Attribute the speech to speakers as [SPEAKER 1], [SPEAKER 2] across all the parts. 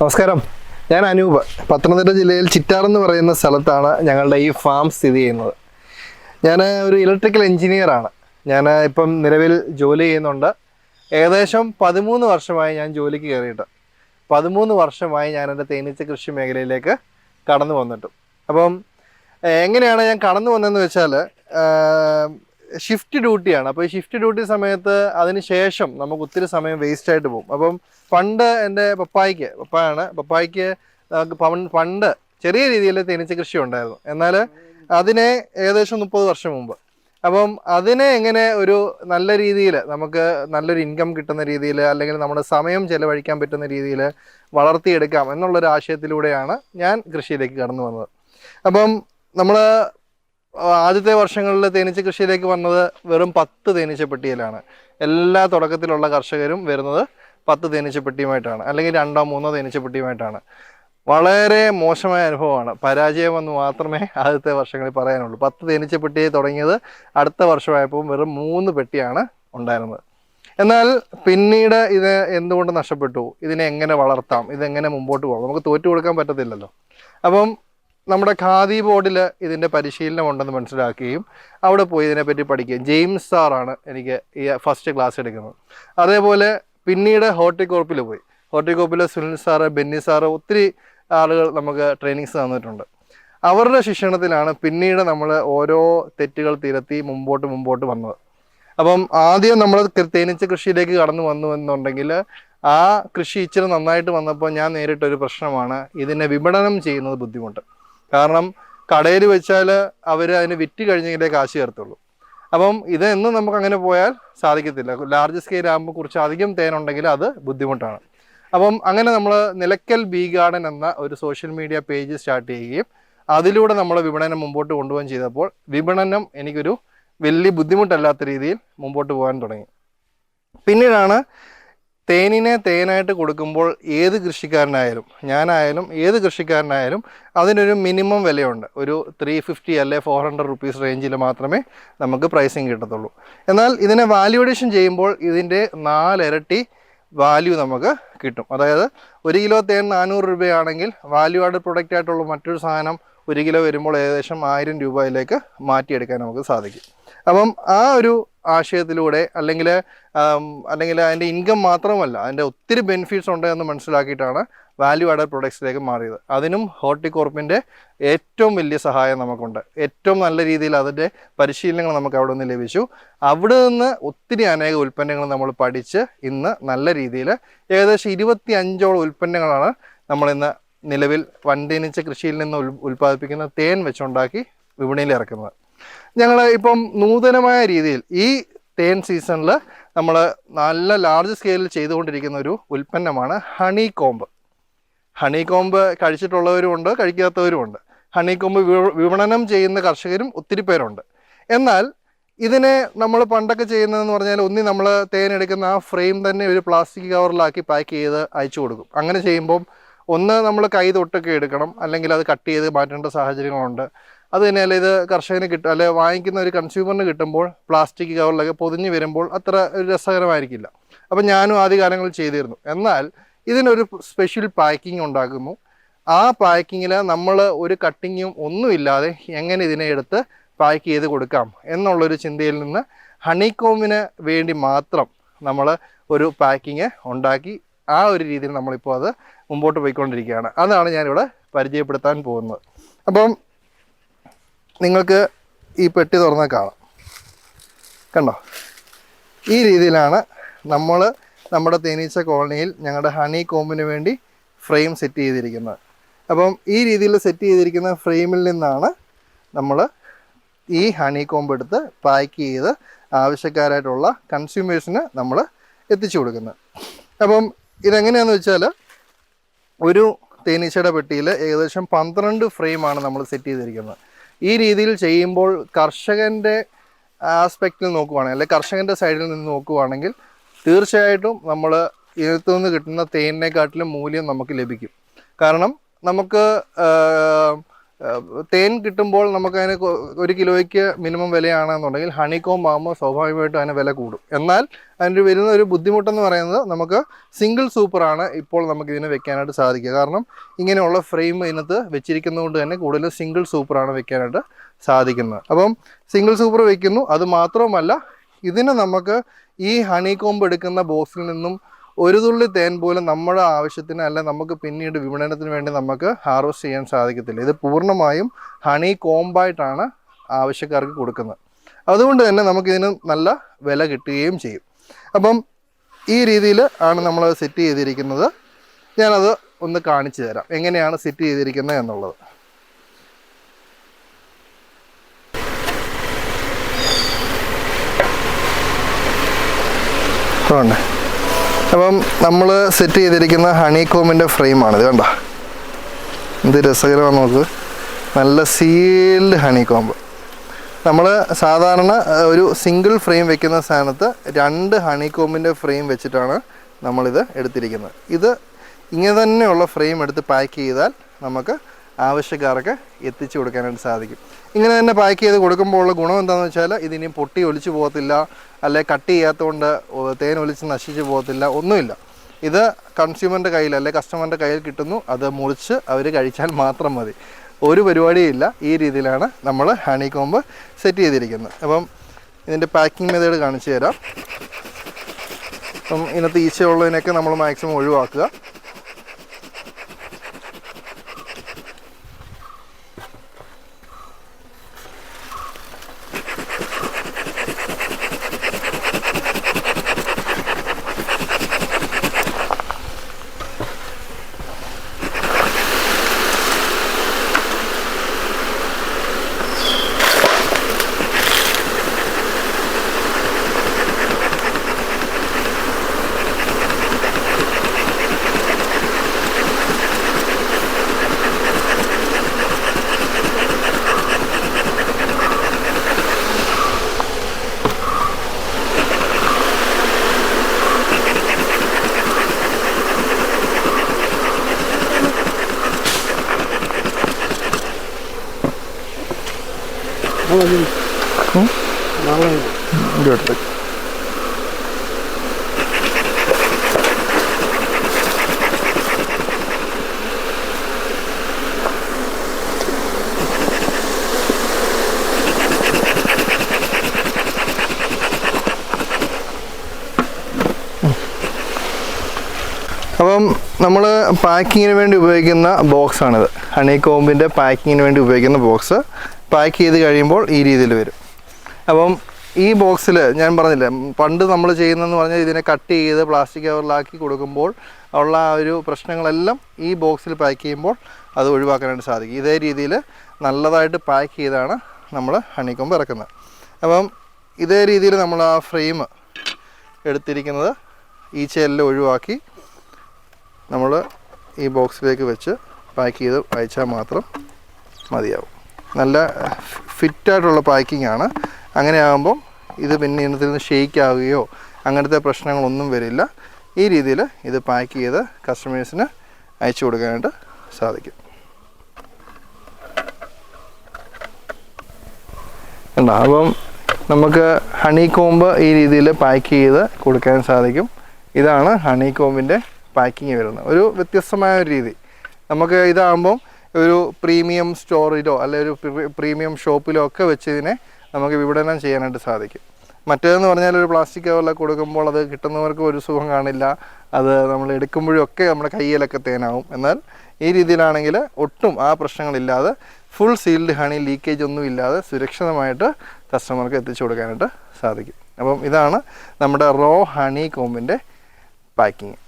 [SPEAKER 1] നമസ്കാരം. ഞാൻ അനൂപ്. പത്തനംതിട്ട ജില്ലയിൽ ചിറ്റാർ എന്ന് പറയുന്ന സ്ഥലത്താണ് ഞങ്ങളുടെ ഈ ഫാം സ്ഥിതി ചെയ്യുന്നത്. ഞാൻ ഒരു ഇലക്ട്രിക്കൽ എഞ്ചിനീയറാണ് ഞാൻ ഇപ്പം നിലവിൽ ജോലി ചെയ്യുന്നുണ്ട്. ഏകദേശം പതിമൂന്ന് വർഷമായി ഞാൻ ജോലിക്ക് കയറിയിട്ട്. പതിമൂന്ന് വർഷമായി ഞാൻ എന്റെ തേനീച്ച കൃഷി മേഖലയിലേക്ക് കടന്നു വന്നിട്ടും. അപ്പം എങ്ങനെയാണ് ഞാൻ കടന്നു വന്നതെന്ന് വെച്ചാൽ ഷിഫ്റ്റ് ഡ്യൂട്ടിയാണ് അപ്പോൾ ഈ ഷിഫ്റ്റ് ഡ്യൂട്ടി സമയത്ത് അതിന് ശേഷം നമുക്ക് ഒത്തിരി സമയം വേസ്റ്റ് ആയിട്ട് പോകും. അപ്പം പണ്ട് എന്റെ പപ്പായ്ക്ക് പപ്പായാണ്. പപ്പായ്ക്ക് പണ്ട് ചെറിയ രീതിയിൽ തേനീച്ച കൃഷി ഉണ്ടായിരുന്നു. എന്നാൽ അതിനെ ഏകദേശം മുപ്പത് വർഷം മുമ്പ്. അപ്പം അതിനെ എങ്ങനെ ഒരു നല്ല രീതിയിൽ നമുക്ക് നല്ലൊരു ഇൻകം കിട്ടുന്ന രീതിയിൽ അല്ലെങ്കിൽ നമ്മുടെ സമയം ചെലവഴിക്കാൻ പറ്റുന്ന രീതിയിൽ വളർത്തിയെടുക്കാം എന്നുള്ളൊരു ആശയത്തിലൂടെയാണ് ഞാൻ കൃഷിയിലേക്ക് കടന്നു വന്നത്. അപ്പം നമ്മൾ ആദ്യത്തെ വർഷങ്ങളിൽ തേനീച്ച കൃഷിയിലേക്ക് വന്നത് വെറും പത്ത് തേനീച്ചപ്പെട്ടിയിലാണ് എല്ലാ തുടക്കത്തിലുള്ള കർഷകരും വരുന്നത് പത്ത് തേനീച്ചപ്പെട്ടിയുമായിട്ടാണ് അല്ലെങ്കിൽ രണ്ടോ മൂന്നോ തേനീച്ചപ്പെട്ടിയുമായിട്ടാണ് വളരെ മോശമായ അനുഭവമാണ്. പരാജയം എന്ന് മാത്രമേ ആദ്യത്തെ വർഷങ്ങളിൽ പറയാനുള്ളൂ. പത്ത് തേനീച്ച പെട്ടി തുടങ്ങിയത് അടുത്ത വർഷമായപ്പോൾ വെറും മൂന്ന് പെട്ടിയാണ് ഉണ്ടായിരുന്നത്. എന്നാൽ പിന്നീട് ഇത് എന്തുകൊണ്ട് നഷ്ടപ്പെട്ടു? ഇതിനെ എങ്ങനെ വളർത്താം? ഇതെങ്ങനെ മുമ്പോട്ട് പോകാം? നമുക്ക് തോറ്റു കൊടുക്കാൻ പറ്റത്തില്ലല്ലോ. അപ്പം നമ്മുടെ ഖാദി ബോർഡിൽ ഇതിന്റെ പരിശീലനം ഉണ്ടെന്ന് മനസ്സിലാക്കുകയും അവിടെ പോയി ഇതിനെപ്പറ്റി പഠിക്കുകയും. ജെയിംസ് സാറാണ് എനിക്ക് ഈ ഫസ്റ്റ് ക്ലാസ് എടുക്കുന്നത്. അതേപോലെ പിന്നീട് ഹോർട്ടികോർപ്പിൽ പോയി. ഹോർട്ടികോർപ്പിൽ സുനിൽ സാറ് ബെന്നി സാറ് ഒത്തിരി ആളുകൾ നമുക്ക് ട്രെയിനിങ്സ് തന്നിട്ടുണ്ട്. അവരുടെ ശിക്ഷണത്തിലാണ് പിന്നീട് നമ്മൾ ഓരോ തെറ്റുകൾ തിരുത്തി മുമ്പോട്ട് മുമ്പോട്ട് വന്നത്. അപ്പം ആദ്യം നമ്മൾ തേനീച്ച കൃഷിയിലേക്ക് കടന്നു വന്നു എന്നുണ്ടെങ്കിൽ ആ കൃഷി ഇച്ചിരി നന്നായിട്ട് വന്നപ്പോൾ ഞാൻ നേരിട്ടൊരു പ്രശ്നമാണ് ഇതിനെ വിപണനം ചെയ്യുന്നത് ബുദ്ധിമുട്ട്. കാരണം കടയിൽ വെച്ചാൽ അവർ അതിന് വിറ്റ് കഴിഞ്ഞെങ്കിലേ കാശ് ചേർത്തുള്ളൂ. അപ്പം ഇത് എന്നും നമുക്ക് അങ്ങനെ പോയാൽ സാധിക്കത്തില്ല. ലാർജ് സ്കെയിൽ ആകുമ്പോൾ കുറച്ച് അധികം തേനുണ്ടെങ്കിൽ അത് ബുദ്ധിമുട്ടാണ്. അപ്പം അങ്ങനെ നമ്മൾ നിലയ്ക്കൽ ബീ ഗാർഡൻ എന്ന ഒരു സോഷ്യൽ മീഡിയ പേജ് സ്റ്റാർട്ട് ചെയ്യുകയും അതിലൂടെ നമ്മൾ വിപണനം മുമ്പോട്ട് കൊണ്ടുപോകാൻ ചെയ്തപ്പോൾ വിപണനം എനിക്കൊരു വലിയ ബുദ്ധിമുട്ടല്ലാത്ത രീതിയിൽ മുമ്പോട്ട് പോകാൻ തുടങ്ങി. പിന്നീടാണ് തേനിനെ തേനായിട്ട് കൊടുക്കുമ്പോൾ ഏത് കൃഷിക്കാരനായാലും ഞാനായാലും ഏത് കൃഷിക്കാരനായാലും അതിനൊരു മിനിമം വിലയുണ്ട്. ഒരു ത്രീ ഫിഫ്റ്റി അല്ലെ ഫോർ ഹൺഡ്രഡ് റുപ്പീസ് റേഞ്ചിൽ മാത്രമേ നമുക്ക് പ്രൈസിങ് കിട്ടത്തുള്ളൂ. എന്നാൽ ഇതിനെ വാല്യുവേഷൻ ചെയ്യുമ്പോൾ ഇതിന്റെ നാലിരട്ടി വാല്യൂ നമുക്ക് കിട്ടും. അതായത് ഒരു കിലോ തേൻ നാനൂറ് രൂപയാണെങ്കിൽ വാല്യൂ ആഡ് പ്രൊഡക്റ്റ് ആയിട്ടുള്ള മറ്റൊരു സാധനം ഒരു കിലോ വരുമ്പോൾ ഏകദേശം ആയിരം രൂപയിലേക്ക് മാറ്റിയെടുക്കാൻ നമുക്ക് സാധിക്കും. അപ്പം ആ ഒരു ആശയത്തിലൂടെ അല്ലെങ്കിൽ അല്ലെങ്കിൽ അതിന്റെ ഇൻകം മാത്രമല്ല അതിന്റെ ഒത്തിരി ബെനിഫിറ്റ്സ് ഉണ്ട് എന്ന് മനസ്സിലാക്കിയിട്ടാണ് വാല്യൂ ആഡഡ് പ്രൊഡക്ട്സിലേക്ക് മാറിയത്. അതിനും ഹോർട്ടികോർപ്പിന്റെ ഏറ്റവും വലിയ സഹായം നമുക്കുണ്ട്. ഏറ്റവും നല്ല രീതിയിൽ അതിന്റെ പരിശീലനങ്ങൾ നമുക്ക് അവിടെ നിന്ന് ലഭിച്ചു. അവിടെ നിന്ന് ഒത്തിരി അനേക ഉൽപ്പന്നങ്ങൾ നമ്മൾ പഠിച്ച് ഇന്ന് നല്ല രീതിയിൽ ഏകദേശം ഇരുപത്തി അഞ്ചോളം ഉൽപ്പന്നങ്ങളാണ് നമ്മളിന്ന് നിലവിൽ വണ്ടിനിച്ച കൃഷിയിൽ നിന്ന് ഉൽ ഉൽപ്പാദിപ്പിക്കുന്ന തേൻ വെച്ചുണ്ടാക്കി വിപണിയിൽ ഇറക്കുന്നത്. ഞങ്ങൾ ഇപ്പം നൂതനമായ രീതിയിൽ ഈ തേൻ സീസണിൽ നമ്മൾ നല്ല ലാർജ് സ്കെയിലിൽ ചെയ്തുകൊണ്ടിരിക്കുന്ന ഒരു ഉൽപ്പന്നമാണ് ഹണി കോമ്പ് ഹണി കോമ്പ് കഴിച്ചിട്ടുള്ളവരുമുണ്ട് കഴിക്കാത്തവരുമുണ്ട്. ഹണി കോമ്പ് വിപണനം ചെയ്യുന്ന കർഷകരും ഒത്തിരി പേരുണ്ട്. എന്നാൽ ഇതിനെ നമ്മൾ പണ്ടൊക്കെ ചെയ്യുന്നതെന്ന് പറഞ്ഞാൽ ഒന്നി നമ്മൾ തേൻ എടുക്കുന്ന ആ ഫ്രെയിം തന്നെ ഒരു പ്ലാസ്റ്റിക് കവറിലാക്കി പാക്ക് ചെയ്ത് അയച്ചു കൊടുക്കും. അങ്ങനെ ചെയ്യുമ്പം ഒന്ന് നമ്മൾ കൈ തൊട്ടൊക്കെ എടുക്കണം അല്ലെങ്കിൽ അത് കട്ട് ചെയ്ത് മാറ്റേണ്ട സാഹചര്യങ്ങളുണ്ട്. അത് തന്നെയല്ല ഇത് കർഷകന് കിട്ടും അല്ലെ വാങ്ങിക്കുന്ന ഒരു കൺസ്യൂമറിന് കിട്ടുമ്പോൾ പ്ലാസ്റ്റിക് കവറിലൊക്കെ പൊതിഞ്ഞ് വരുമ്പോൾ അത്ര ഒരു രസകരമായിരിക്കില്ല. അപ്പം ഞാനും ആദ്യകാലങ്ങളിൽ ചെയ്തിരുന്നു. എന്നാൽ ഇതിനൊരു സ്പെഷ്യൽ പാക്കിംഗ് ഉണ്ടാക്കുന്നു. ആ പാക്കിങ്ങിൽ നമ്മൾ ഒരു കട്ടിങ്ങും ഒന്നുമില്ലാതെ എങ്ങനെ ഇതിനെ എടുത്ത് പാക്ക് ചെയ്ത് കൊടുക്കാം എന്നുള്ളൊരു ചിന്തയിൽ നിന്ന് ഹണിക്കോമിന് വേണ്ടി മാത്രം നമ്മൾ ഒരു പാക്കിങ് ഉണ്ടാക്കി ആ ഒരു രീതിയിൽ നമ്മളിപ്പോൾ അത് മുമ്പോട്ട് പോയിക്കൊണ്ടിരിക്കുകയാണ്. അതാണ് ഞാനിവിടെ പരിചയപ്പെടുത്താൻ പോകുന്നത്. അപ്പം നിങ്ങൾക്ക് ഈ പെട്ടി തുറന്നാൽ കാണാം. കണ്ടോ? ഈ രീതിയിലാണ് നമ്മൾ നമ്മുടെ തേനീച്ച കോളനിയിൽ ഞങ്ങളുടെ ഹണി കോമ്പിന് വേണ്ടി ഫ്രെയിം സെറ്റ് ചെയ്തിരിക്കുന്നത്. അപ്പം ഈ രീതിയിൽ സെറ്റ് ചെയ്തിരിക്കുന്ന ഫ്രെയിമിൽ നിന്നാണ് നമ്മൾ ഈ ഹണി കോമ്പ് എടുത്ത് പാക്ക് ചെയ്ത് ആവശ്യക്കാരായിട്ടുള്ള കൺസ്യൂമേഴ്സിന് നമ്മൾ എത്തിച്ചു കൊടുക്കുന്നത്. അപ്പം ഇതെങ്ങനെയാണെന്ന് വെച്ചാൽ ഒരു തേനീച്ചയുടെ പെട്ടിയിൽ ഏകദേശം പന്ത്രണ്ട് ഫ്രെയിമാണ് നമ്മൾ സെറ്റ് ചെയ്തിരിക്കുന്നത്. ഈ രീതിയിൽ ചെയ്യുമ്പോൾ കർഷകന്റെ ആസ്പെക്റ്റിൽ നോക്കുവാണെങ്കിൽ അല്ലെങ്കിൽ കർഷകന്റെ സൈഡിൽ നിന്ന് നോക്കുവാണെങ്കിൽ തീർച്ചയായിട്ടും നമ്മൾ ഇതിനകത്തു നിന്ന് കിട്ടുന്ന തേനിനെക്കാട്ടിലും മൂല്യം നമുക്ക് ലഭിക്കും. കാരണം നമുക്ക് തേൻ കിട്ടുമ്പോൾ നമുക്ക് അതിന് ഒരു കിലോയ്ക്ക് മിനിമം വിലയാണെന്നുണ്ടെങ്കിൽ ഹണിക്കോം ആകുമ്പോൾ സ്വാഭാവികമായിട്ടും അതിന് വില കൂടും. എന്നാൽ അതിന് വരുന്ന ഒരു ബുദ്ധിമുട്ടെന്ന് പറയുന്നത് നമുക്ക് സിംഗിൾ സൂപ്പറാണ് ഇപ്പോൾ നമുക്ക് ഇതിന് വെക്കാനായിട്ട് സാധിക്കുക. കാരണം ഇങ്ങനെയുള്ള ഫ്രെയിം ഇതിനകത്ത് വെച്ചിരിക്കുന്നതുകൊണ്ട് തന്നെ കൂടുതൽ സിംഗിൾ സൂപ്പറാണ് വെക്കാനായിട്ട് സാധിക്കുന്നത്. അപ്പം സിംഗിൾ സൂപ്പർ വെക്കുന്നു. അത് മാത്രവുമല്ല ഇതിന് നമുക്ക് ഈ ഹണി കോംബ് എടുക്കുന്ന ബോക്സിൽ നിന്നും ഒരു തുള്ളി തേൻ പോലും നമ്മുടെ ആവശ്യത്തിന് അല്ല നമുക്ക് പിന്നീട് വിപണനത്തിന് വേണ്ടി നമുക്ക് ഹാർവസ്റ്റ് ചെയ്യാൻ സാധിക്കത്തില്ല. ഇത് പൂർണമായും ഹണി കോംബായിട്ടാണ് ആവശ്യക്കാർക്ക് കൊടുക്കുന്നത്. അതുകൊണ്ട് തന്നെ നമുക്കിതിന് നല്ല വില കിട്ടുകയും ചെയ്യും. അപ്പം ഈ രീതിയിൽ ആണ് നമ്മൾ സെറ്റ് ചെയ്തിരിക്കുന്നത്. ഞാനത് ഒന്ന് കാണിച്ചു തരാം. എങ്ങനെയാണ് സെറ്റ് ചെയ്തിരിക്കുന്നത് എന്നുള്ളത്. അതുകൊണ്ട് അപ്പം നമ്മൾ സെറ്റ് ചെയ്തിരിക്കുന്ന ഹണി കോമിന്റെ ഫ്രെയിമാണ് ഇത് കണ്ട? എന്ത് രസകരമാണ് നമുക്ക് നല്ല സീൽഡ് ഹണി കോമ്പ് നമ്മൾ സാധാരണ ഒരു സിംഗിൾ ഫ്രെയിം വെക്കുന്ന സ്ഥാനത്ത് രണ്ട് ഹണി കോമ്പിന്റെ ഫ്രെയിം വെച്ചിട്ടാണ് നമ്മളിത് എടുത്തിരിക്കുന്നത്. ഇത് ഇങ്ങനെ തന്നെയുള്ള ഫ്രെയിം എടുത്ത് പാക്ക് ചെയ്താൽ നമുക്ക് ആവശ്യക്കാർക്ക് എത്തിച്ചു കൊടുക്കാനായിട്ട് സാധിക്കും. ഇങ്ങനെ തന്നെ പാക്ക് ചെയ്ത് കൊടുക്കുമ്പോൾ ഉള്ള ഗുണം എന്താണെന്ന് വെച്ചാൽ ഇതിനി പൊട്ടി ഒലിച്ചു പോകത്തില്ല അല്ലെ കട്ട് ചെയ്യാത്തതുകൊണ്ട് തേൻ ഒലിച്ച് നശിച്ചു പോകത്തില്ല ഒന്നുമില്ല. ഇത് കൺസ്യൂമറിന്റെ കയ്യിൽ അല്ലെ കസ്റ്റമറിന്റെ കയ്യിൽ കിട്ടുന്നു അത് മുറിച്ച് അവർ കഴിച്ചാൽ മാത്രം മതി. ഒരു പരിപാടിയില്ല ഈ രീതിയിലാണ് നമ്മൾ ഹണി കോമ്പ് സെറ്റ് ചെയ്തിരിക്കുന്നത്. അപ്പം ഇതിന്റെ പാക്കിംഗ് മെത്തേഡ് കാണിച്ചു തരാം. അപ്പം ഇതിനകത്ത് ഈച്ചയുള്ളതിനൊക്കെ നമ്മൾ മാക്സിമം ഒഴിവാക്കുക ഇങ്ങോട്ട് അപ്പം നമ്മൾ പാക്കിങ്ങിന് വേണ്ടി ഉപയോഗിക്കുന്ന ബോക്സ് ആണിത് ഹണി കോമ്പിന്റെ പാക്കിങ്ങിന് വേണ്ടി ഉപയോഗിക്കുന്ന ബോക്സ് പാക്ക് ചെയ്ത് കഴിയുമ്പോൾ ഈ രീതിയിൽ വരും. അപ്പം ഈ ബോക്സിൽ ഞാൻ പറഞ്ഞില്ല പണ്ട് നമ്മൾ ചെയ്യുന്നതെന്ന് പറഞ്ഞാൽ ഇതിനെ കട്ട് ചെയ്ത് പ്ലാസ്റ്റിക് കവറിലാക്കി കൊടുക്കുമ്പോൾ ഉള്ള ആ ഒരു പ്രശ്നങ്ങളെല്ലാം ഈ ബോക്സിൽ പാക്ക് ചെയ്യുമ്പോൾ അത് ഒഴിവാക്കാനായിട്ട് സാധിക്കും. ഇതേ രീതിയിൽ നല്ലതായിട്ട് പാക്ക് ചെയ്താണ് നമ്മൾ ഹണിക്കൊമ്പ് ഇറക്കുന്നത്. അപ്പം ഇതേ രീതിയിൽ നമ്മൾ ആ ഫ്രെയിം എടുത്തിരിക്കുന്നത് ഈ ചെല്ലിൽ ഒഴിവാക്കി നമ്മൾ ഈ ബോക്സിലേക്ക് വെച്ച് പാക്ക് ചെയ്ത് അയച്ചാൽ മാത്രം മതിയാവും. നല്ല ഫിറ്റായിട്ടുള്ള പാക്കിംഗ് ആണ്. അങ്ങനെ ആകുമ്പം ഇത് പിന്നെ ഇനത്തിൽ നിന്ന് ഷെയ്ക്ക് ആവുകയോ അങ്ങനത്തെ പ്രശ്നങ്ങളൊന്നും വരില്ല. ഈ രീതിയിൽ ഇത് പാക്ക് ചെയ്ത് കസ്റ്റമേഴ്സിന് അയച്ചു കൊടുക്കാനായിട്ട് സാധിക്കും. അപ്പം നമുക്ക് ഹണി കോമ്പ് ഈ രീതിയിൽ പാക്ക് ചെയ്ത് കൊടുക്കാൻ സാധിക്കും. ഇതാണ് ഹണി കോമ്പിന്റെ പാക്കിങ് വരുന്നത്. ഒരു വ്യത്യസ്തമായ ഒരു രീതി. നമുക്ക് ഇതാകുമ്പം ഒരു പ്രീമിയം സ്റ്റോറിലോ അല്ലെ ഒരു പ്രീമിയം ഷോപ്പിലോ ഒക്കെ വെച്ച് ഇതിനെ നമുക്ക് വിപണനം ചെയ്യാനായിട്ട് സാധിക്കും. മറ്റേതെന്ന് പറഞ്ഞാൽ ഒരു പ്ലാസ്റ്റിക് കവറിലൊക്കെ കൊടുക്കുമ്പോൾ അത് കിട്ടുന്നവർക്ക് ഒരു സുഖം കാണില്ല. അത് നമ്മൾ എടുക്കുമ്പോഴൊക്കെ നമ്മുടെ കയ്യിലൊക്കെ തേനാവും. എന്നാൽ ഈ രീതിയിലാണെങ്കിൽ ഒട്ടും ആ പ്രശ്നങ്ങളില്ലാതെ ഫുൾ സീൽഡ് ഹണി ലീക്കേജ് ഒന്നും ഇല്ലാതെ സുരക്ഷിതമായിട്ട് കസ്റ്റമർക്ക് എത്തിച്ചു കൊടുക്കാനായിട്ട് സാധിക്കും. അപ്പം ഇതാണ് നമ്മുടെ റോ ഹണി കോമ്പിന്റെ പാക്കിങ്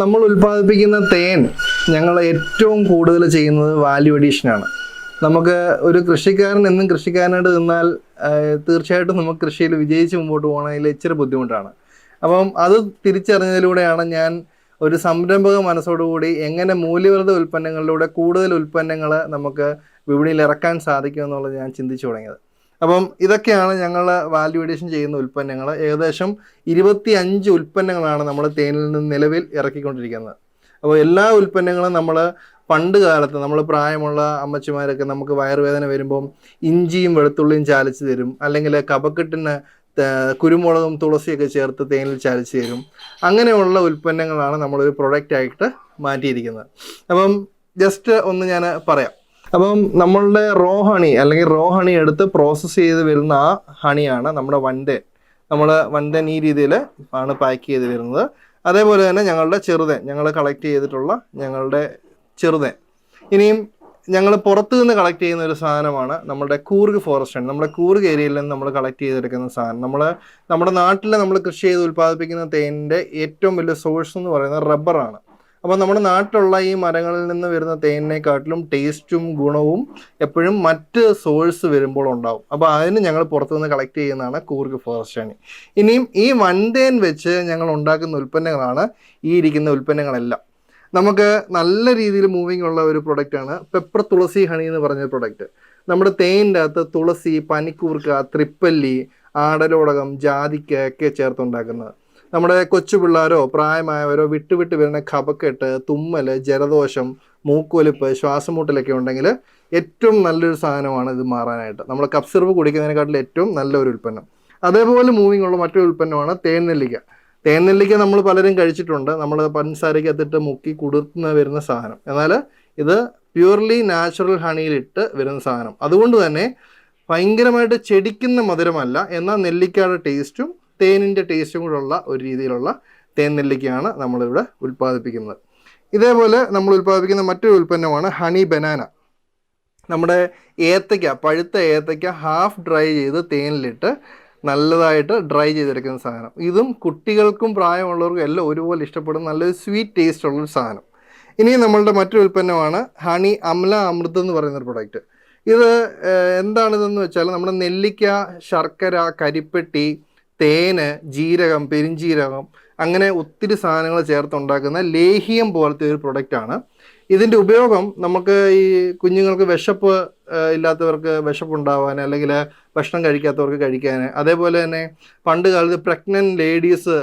[SPEAKER 1] നമ്മൾ ഉൽപ്പാദിപ്പിക്കുന്ന തേൻ ഞങ്ങൾ ഏറ്റവും കൂടുതൽ ചെയ്യുന്നത് വാല്യൂ അഡീഷനാണ് നമുക്ക് ഒരു കൃഷിക്കാരൻ എന്നും കൃഷിക്കാരനായിട്ട് നിന്നാൽ തീർച്ചയായിട്ടും നമുക്ക് കൃഷിയിൽ വിജയിച്ച് മുമ്പോട്ട് പോകണമെങ്കിൽ ഇച്ചിരി ബുദ്ധിമുട്ടാണ്. അപ്പം അത് തിരിച്ചറിഞ്ഞതിലൂടെയാണ് ഞാൻ ഒരു സംരംഭക മനസ്സോടുകൂടി എങ്ങനെ മൂല്യവർദ്ധ ഉൽപ്പന്നങ്ങളിലൂടെ കൂടുതൽ ഉൽപ്പന്നങ്ങൾ നമുക്ക് വിപണിയിൽ ഇറക്കാൻ സാധിക്കും എന്നുള്ളത് ഞാൻ ചിന്തിച്ചു തുടങ്ങിയത്. അപ്പം ഇതൊക്കെയാണ് ഞങ്ങൾ വാല്യൂ എഡിഷൻ ചെയ്യുന്ന ഉൽപ്പന്നങ്ങൾ. ഏകദേശം ഇരുപത്തി അഞ്ച് ഉൽപ്പന്നങ്ങളാണ് നമ്മൾ തേനിൽ നിന്ന് നിലവിൽ ഇറക്കിക്കൊണ്ടിരിക്കുന്നത്. അപ്പോൾ എല്ലാ ഉൽപ്പന്നങ്ങളും നമ്മൾ പണ്ട് കാലത്ത് നമ്മൾ പ്രായമുള്ള അമ്മച്ചിമാരൊക്കെ നമുക്ക് വയറുവേദന വരുമ്പം ഇഞ്ചിയും വെളുത്തുള്ളിയും ചാലിച്ച് തരും. അല്ലെങ്കിൽ കപക്കെട്ടിന് കുരുമുളകും തുളസിയൊക്കെ ചേർത്ത് തേനിൽ ചാലിച്ച് തരും. അങ്ങനെയുള്ള ഉൽപ്പന്നങ്ങളാണ് നമ്മളൊരു പ്രൊഡക്റ്റായിട്ട് മാറ്റിയിരിക്കുന്നത്. അപ്പം ജസ്റ്റ് ഒന്ന് ഞാൻ പറയാം. അപ്പം നമ്മളുടെ റോ ഹണി അല്ലെങ്കിൽ റോ ഹണി എടുത്ത് പ്രോസസ്സ് ചെയ്ത് വരുന്ന ആ ഹണിയാണ് നമ്മുടെ വൻഡൻ നമ്മൾ വൻഡൻ ഈ രീതിയിൽ ആണ് പാക്ക് ചെയ്ത് വരുന്നത്. അതേപോലെ തന്നെ ഞങ്ങളുടെ ചെറുതൻ ഞങ്ങൾ കളക്ട് ചെയ്തിട്ടുള്ള ഞങ്ങളുടെ ചെറുതൻ ഇനിയും ഞങ്ങൾ പുറത്തു നിന്ന് കളക്ട് ചെയ്യുന്ന ഒരു സാധനമാണ് നമ്മുടെ കൂർഗ് ഫോറസ്റ്റ് നമ്മുടെ കൂർഗ് ഏരിയയിൽ നിന്ന് നമ്മൾ കളക്ട് ചെയ്തെടുക്കുന്ന സാധനം. നമ്മൾ നമ്മുടെ നാട്ടിൽ നമ്മൾ കൃഷി ചെയ്ത് ഉൽപ്പാദിപ്പിക്കുന്ന തേനിന്റെ ഏറ്റവും വലിയ സോഴ്സ് എന്ന് പറയുന്നത് റബ്ബറാണ് അപ്പോൾ നമ്മുടെ നാട്ടിലുള്ള ഈ മരങ്ങളിൽ നിന്ന് വരുന്ന തേനിനെക്കാട്ടിലും ടേസ്റ്റും ഗുണവും എപ്പോഴും മറ്റ് സോഴ്സ് വരുമ്പോൾ ഉണ്ടാവും. അപ്പോൾ അതിന് ഞങ്ങൾ പുറത്തുനിന്ന് കളക്ട് ചെയ്യുന്നതാണ് കൂർഗ് ഫോറസ്റ്റ് ഹണി ഇനിയും ഈ വൻതേൻ വെച്ച് ഞങ്ങൾ ഉണ്ടാക്കുന്ന ഉൽപ്പന്നങ്ങളാണ് ഈ ഇരിക്കുന്ന ഉൽപ്പന്നങ്ങളെല്ലാം. നമുക്ക് നല്ല രീതിയിൽ മൂവിങ് ഉള്ള ഒരു പ്രൊഡക്റ്റാണ് പെപ്പർ തുളസി ഹണി എന്ന് പറഞ്ഞ പ്രൊഡക്റ്റ് നമ്മുടെ തേനിന്റെ അകത്ത് തുളസി പനിക്കൂർക്ക ത്രിപ്പല്ലി ആടലോടകം ജാതിക്ക ഒക്കെ ചേർത്തുണ്ടാക്കുന്നത് നമ്മുടെ കൊച്ചു പിള്ളേരോ പ്രായമായവരോ വിട്ട് വിട്ട് വരുന്ന കപക്കെട്ട് തുമ്മൽ ജലദോഷം മൂക്കൊലിപ്പ് ശ്വാസമുട്ടലൊക്കെ ഉണ്ടെങ്കിൽ ഏറ്റവും നല്ലൊരു സാധനമാണ് ഇത് മാറാനായിട്ട്. നമ്മൾ കപ്പ് സിറപ്പ് കുടിക്കുന്നതിനെക്കാട്ടിൽ ഏറ്റവും നല്ലൊരു ഉൽപ്പന്നം. അതേപോലെ മൂവിങ് ഉള്ള മറ്റൊരു ഉൽപ്പന്നമാണ് തേൻനെല്ലിക്ക. തേൻനെല്ലിക്ക തേൻ നെല്ലിക്ക നമ്മൾ പലരും കഴിച്ചിട്ടുണ്ട്. നമ്മൾ പഞ്ചസാരക്കകത്തിട്ട് മുക്കി കുതിർന്ന് വരുന്ന സാധനം. എന്നാൽ ഇത് പ്യൂർലി നാച്ചുറൽ ഹണിയിലിട്ട് വരുന്ന സാധനം. അതുകൊണ്ട് തന്നെ ഭയങ്കരമായിട്ട് ചെടിക്കുന്ന മധുരമല്ല. എന്നാൽ നെല്ലിക്കയുടെ ടേസ്റ്റും തേനിന്റെ ടേസ്റ്റും കൂടെ ഉള്ള ഒരു രീതിയിലുള്ള തേൻ നെല്ലിക്കയാണ് നമ്മളിവിടെ ഉൽപ്പാദിപ്പിക്കുന്നത്. ഇതേപോലെ നമ്മൾ ഉൽപ്പാദിപ്പിക്കുന്ന മറ്റൊരു ഉൽപ്പന്നമാണ് ഹണി ബനാന നമ്മുടെ ഏത്തയ്ക്ക പഴുത്ത ഏത്തയ്ക്ക ഹാഫ് ഡ്രൈ ചെയ്ത് തേനിലിട്ട് നല്ലതായിട്ട് ഡ്രൈ ചെയ്തെടുക്കുന്ന സാധനം. ഇതും കുട്ടികൾക്കും പ്രായമുള്ളവർക്കും എല്ലാം ഒരുപോലെ ഇഷ്ടപ്പെടുന്ന നല്ലൊരു സ്വീറ്റ് ടേസ്റ്റ് ഉള്ളൊരു സാധനം. ഇനി നമ്മളുടെ മറ്റൊരു ഉൽപ്പന്നമാണ് ഹണി അമല അമൃത് എന്ന് പറയുന്നൊരു പ്രൊഡക്റ്റ് ഇത് എന്താണിതെന്ന് വെച്ചാൽ നമ്മുടെ നെല്ലിക്ക ശർക്കര കരിപ്പെട്ടി തേന് ജീരകം പെരിഞ്ജീരകം അങ്ങനെ ഒത്തിരി സാധനങ്ങൾ ചേർത്തുണ്ടാക്കുന്ന ലേഹ്യം പോലത്തെ ഒരു പ്രൊഡക്റ്റാണ് ഇതിന്റെ ഉപയോഗം നമുക്ക് ഈ കുഞ്ഞുങ്ങൾക്ക് വിശപ്പ് ഇല്ലാത്തവർക്ക് വിശപ്പ് ഉണ്ടാവാൻ അല്ലെങ്കിൽ ഭക്ഷണം കഴിക്കാത്തവർക്ക് കഴിക്കാൻ. അതേപോലെ തന്നെ പണ്ട് കാലത്ത് പ്രഗ്നന്റ് ലേഡീസ്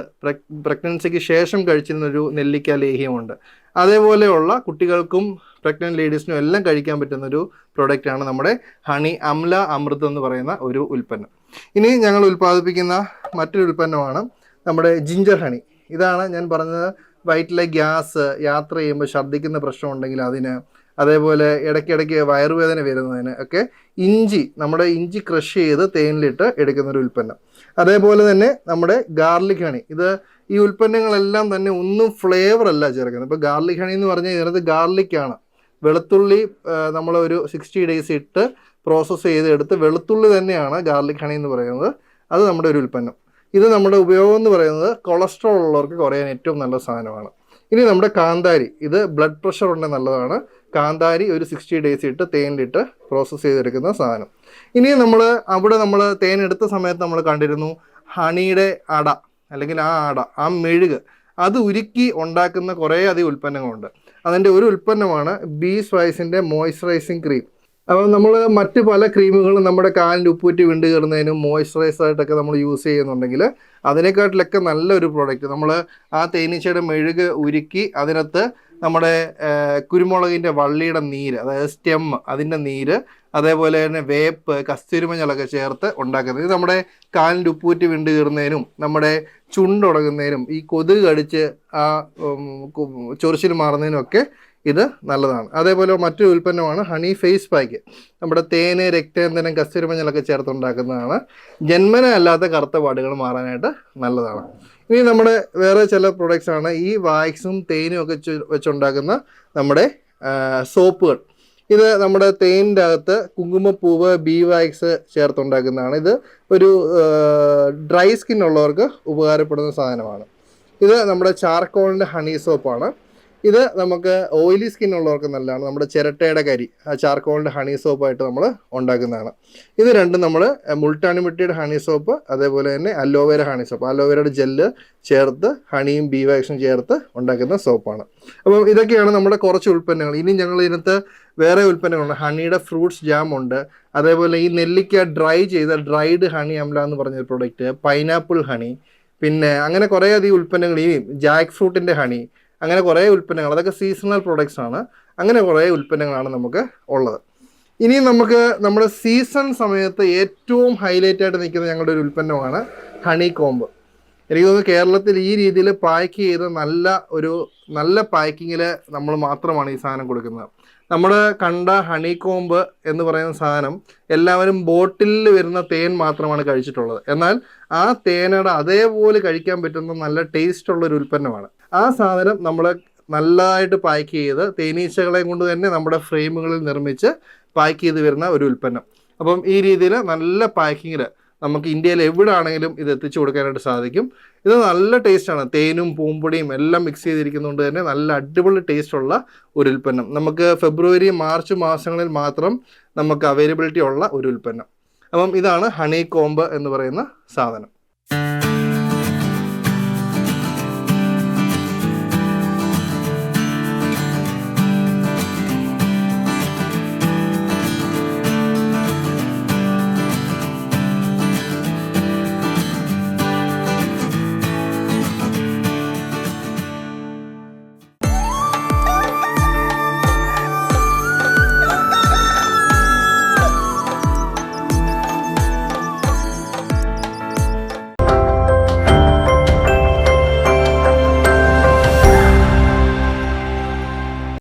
[SPEAKER 1] പ്രഗ്നൻസിക്ക് ശേഷം കഴിച്ചിരുന്നൊരു നെല്ലിക്ക ലേഹ്യമുണ്ട്. അതേപോലെയുള്ള കുട്ടികൾക്കും പ്രഗ്നന്റ് ലേഡീസിനും എല്ലാം കഴിക്കാൻ പറ്റുന്ന ഒരു പ്രൊഡക്റ്റാണ് നമ്മുടെ ഹണി അംല അമൃത് എന്ന് പറയുന്ന ഒരു ഉൽപ്പന്നം. ഇനി ഞങ്ങൾ ഉൽപ്പാദിപ്പിക്കുന്ന മറ്റൊരു ഉൽപ്പന്നമാണ് നമ്മുടെ ജിഞ്ചർ ഹണി ഇതാണ് ഞാൻ പറഞ്ഞത് വയറ്റിലെ ഗ്യാസ് യാത്ര ചെയ്യുമ്പോൾ ഛർദ്ദിക്കുന്ന പ്രശ്നം ഉണ്ടെങ്കിൽ അതിന് അതേപോലെ ഇടയ്ക്കിടയ്ക്ക് വയറുവേദന വരുന്നതിന് ഒക്കെ ഇഞ്ചി നമ്മുടെ ഇഞ്ചി ക്രഷ് ചെയ്ത് തേനിലിട്ട് എടുക്കുന്ന ഒരു ഉൽപ്പന്നം. അതേപോലെ തന്നെ നമ്മുടെ ഗാർലിക് ഹണി ഇത് ഈ ഉൽപ്പന്നങ്ങളെല്ലാം തന്നെ ഒന്നും ഫ്ലേവർ അല്ല ചേർക്കുന്നത്. ഇപ്പോൾ ഗാർലിക് ഹണി എന്ന് പറഞ്ഞാൽ ഇതിനകത്ത് ഗാർലിക് ആണ്. വെളുത്തുള്ളി നമ്മൾ ഒരു സിക്സ്റ്റി ഡേയ്സ് ഇട്ട് പ്രോസസ്സ് ചെയ്തെടുത്ത് വെളുത്തുള്ളി തന്നെയാണ് ഗാർലിക് ഹണി എന്ന് പറയുന്നത്. അത് നമ്മുടെ ഒരു ഉൽപ്പന്നം. ഇത് നമ്മുടെ ഉപയോഗം എന്ന് പറയുന്നത് കൊളസ്ട്രോൾ ഉള്ളവർക്ക് കുറയാൻ ഏറ്റവും നല്ല സാധനമാണ്. ഇനി നമ്മുടെ കാന്താരി. ഇത് ബ്ലഡ് പ്രഷർ ഉണ്ടെങ്കിൽ നല്ലതാണ്. കാന്താരി ഒരു സിക്സ്റ്റി ഡേയ്സ് ഇട്ട് തേനിലിട്ട് പ്രോസസ്സ് ചെയ്തെടുക്കുന്ന സാധനം. ഇനി നമ്മൾ അവിടെ നമ്മൾ തേൻ എടുത്ത സമയത്ത് നമ്മൾ കണ്ടിരുന്നു ഹണിയുടെ അട അല്ലെങ്കിൽ ആ അട ആ മെഴുക് അത് ഉരുക്കി ഉണ്ടാക്കുന്ന കുറേ അധികം ഉൽപ്പന്നങ്ങളുണ്ട്. അതിന്റെ ഒരു ഉൽപ്പന്നമാണ് ബീ സ്വൈസിന്റെ മോയ്സ്ചറൈസിങ് ക്രീം. അപ്പം നമ്മൾ മറ്റ് പല ക്രീമുകളും നമ്മുടെ കാലിന്റെ ഉപ്പൂറ്റി വിണ്ട് കയറുന്നതിനും മോയ്സ്ചറൈസറായിട്ടൊക്കെ നമ്മൾ യൂസ് ചെയ്യുന്നുണ്ടെങ്കിൽ അതിനെക്കാട്ടിലൊക്കെ നല്ലൊരു പ്രോഡക്റ്റ് നമ്മൾ ആ തേനീച്ചയുടെ മെഴുക് ഉരുക്കി അതിനകത്ത് നമ്മുടെ കുരുമുളകിന്റെ വള്ളിയുടെ നീര് അതായത് സ്റ്റെം അതിന്റെ നീര് അതേപോലെ തന്നെ വേപ്പ് കസ്തൂരിമഞ്ഞളൊക്കെ ചേർത്ത് ഉണ്ടാക്കുന്നത്. ഇത് നമ്മുടെ കാലിന്റെ ഉപ്പൂറ്റി വിണ്ട് കീറുന്നതിനും നമ്മുടെ ചുണ്ടുടങ്ങുന്നതിനും ഈ കൊതുക് കടിച്ച് ആ ചൊറിച്ചിൽ മാറുന്നതിനും ഒക്കെ ഇത് നല്ലതാണ്. അതേപോലെ മറ്റൊരു ഉൽപ്പന്നമാണ് ഹണി ഫേസ് പാക്ക്. നമ്മുടെ തേന് രക്തേന്തനം കസ്തൂരിമഞ്ഞളൊക്കെ ചേർത്തുണ്ടാക്കുന്നതാണ് ജന്മന അല്ലാത്ത കറുത്ത പാടുകൾ മാറാനായിട്ട് നല്ലതാണ്. ഇനി നമ്മുടെ വേറെ ചില പ്രൊഡക്ട്സ് ആണ് ഈ വാക്സും തേനും ഒക്കെ വെച്ചുണ്ടാക്കുന്ന നമ്മുടെ സോപ്പുകൾ. ഇത് നമ്മുടെ തേനിന്റെ അകത്ത് കുങ്കുമപ്പൂവ് ബീ വാക്സ് ചേർത്തുണ്ടാക്കുന്നതാണ്. ഇത് ഒരു ഡ്രൈ സ്കിൻ ഉള്ളവർക്ക് ഉപകാരപ്പെടുന്ന സാധനമാണ്. ഇത് നമ്മുടെ ചാർക്കോളിന്റെ ഹണി സോപ്പാണ്. ഇത് നമുക്ക് ഓയിലി സ്കിൻ ഉള്ളവർക്ക് നല്ലതാണ്. നമ്മുടെ ചിരട്ടയുടെ കരി ചാർക്കോളിന്റെ ഹണി സോപ്പായിട്ട് നമ്മൾ ഉണ്ടാക്കുന്നതാണ്. ഇത് രണ്ടും നമ്മൾ മുൾട്ടാണി മിട്ടിയുടെ ഹണി സോപ്പ് അതേപോലെ തന്നെ അലോവേര ഹണി സോപ്പ് അലോവേരയുടെ ജെല്ല് ചേർത്ത് ഹണിയും ബി വാക്സും ചേർത്ത് ഉണ്ടാക്കുന്ന സോപ്പാണ് അപ്പം ഇതൊക്കെയാണ് നമ്മുടെ കുറച്ച് ഉൽപ്പന്നങ്ങൾ. ഇനി ഞങ്ങൾ ഇതിനകത്ത് വേറെ ഉൽപ്പന്നങ്ങളുണ്ട്. ഹണിയുടെ ഫ്രൂട്ട്സ് ജാം ഉണ്ട്. അതേപോലെ ഈ നെല്ലിക്ക ഡ്രൈ ചെയ്ത ഡ്രൈഡ് ഹണി അമല എന്ന് പറഞ്ഞൊരു പ്രൊഡക്റ്റ് പൈനാപ്പിൾ ഹണി പിന്നെ അങ്ങനെ കുറേ അധികം ഉൽപ്പന്നങ്ങൾ ഈ ജാക്ക് ഫ്രൂട്ടിന്റെ ഹണി അങ്ങനെ കുറേ ഉൽപ്പന്നങ്ങൾ അതൊക്കെ സീസണൽ പ്രൊഡക്ട്സ് ആണ്. അങ്ങനെ കുറേ ഉൽപ്പന്നങ്ങളാണ് നമുക്ക് ഉള്ളത്. ഇനി നമുക്ക് നമ്മുടെ സീസൺ സമയത്ത് ഏറ്റവും ഹൈലൈറ്റ് ആയിട്ട് നിൽക്കുന്ന ഞങ്ങളുടെ ഒരു ഉൽപ്പന്നമാണ് ഹണി കോമ്പ് എനിക്ക് തോന്നുന്നു കേരളത്തിൽ ഈ രീതിയിൽ പാക്ക് ചെയ്ത് നല്ല ഒരു നല്ല പാക്കിങ്ങിൽ നമ്മൾ മാത്രമാണ് ഈ സാധനം കൊടുക്കുന്നത്. നമ്മൾ കണ്ട ഹണി എന്ന് പറയുന്ന സാധനം എല്ലാവരും ബോട്ടിൽ വരുന്ന തേൻ മാത്രമാണ് കഴിച്ചിട്ടുള്ളത്. എന്നാൽ ആ തേനയുടെ അതേപോലെ കഴിക്കാൻ പറ്റുന്ന നല്ല ടേസ്റ്റ് ഉള്ള ഒരു ഉൽപ്പന്നമാണ്. ആ സാധനം നമ്മൾ നല്ലതായിട്ട് പാക്ക് ചെയ്ത് തേനീച്ചകളെ കൊണ്ട് തന്നെ നമ്മുടെ ഫ്രെയിമുകളിൽ നിർമ്മിച്ച് പാക്ക് ചെയ്ത് വരുന്ന ഒരു ഉൽപ്പന്നം. അപ്പം ഈ രീതിയിൽ നല്ല പാക്കിങ്ങിൽ നമുക്ക് ഇന്ത്യയിൽ എവിടെ ആണെങ്കിലും ഇത് എത്തിച്ചു കൊടുക്കാനായിട്ട് സാധിക്കും. ഇത് നല്ല ടേസ്റ്റാണ് തേനും പൂമ്പൊടിയും എല്ലാം മിക്സ് ചെയ്തിരിക്കുന്നതുകൊണ്ട് തന്നെ നല്ല അടിപൊളി ടേസ്റ്റുള്ള ഒരു ഉൽപ്പന്നം. നമുക്ക് ഫെബ്രുവരി മാർച്ച് മാസങ്ങളിൽ മാത്രം നമുക്ക് അവൈലബിലിറ്റി ഉള്ള ഒരു ഉൽപ്പന്നം. അപ്പം ഇതാണ് ഹണി കോംബ് എന്ന് പറയുന്ന സാധനം.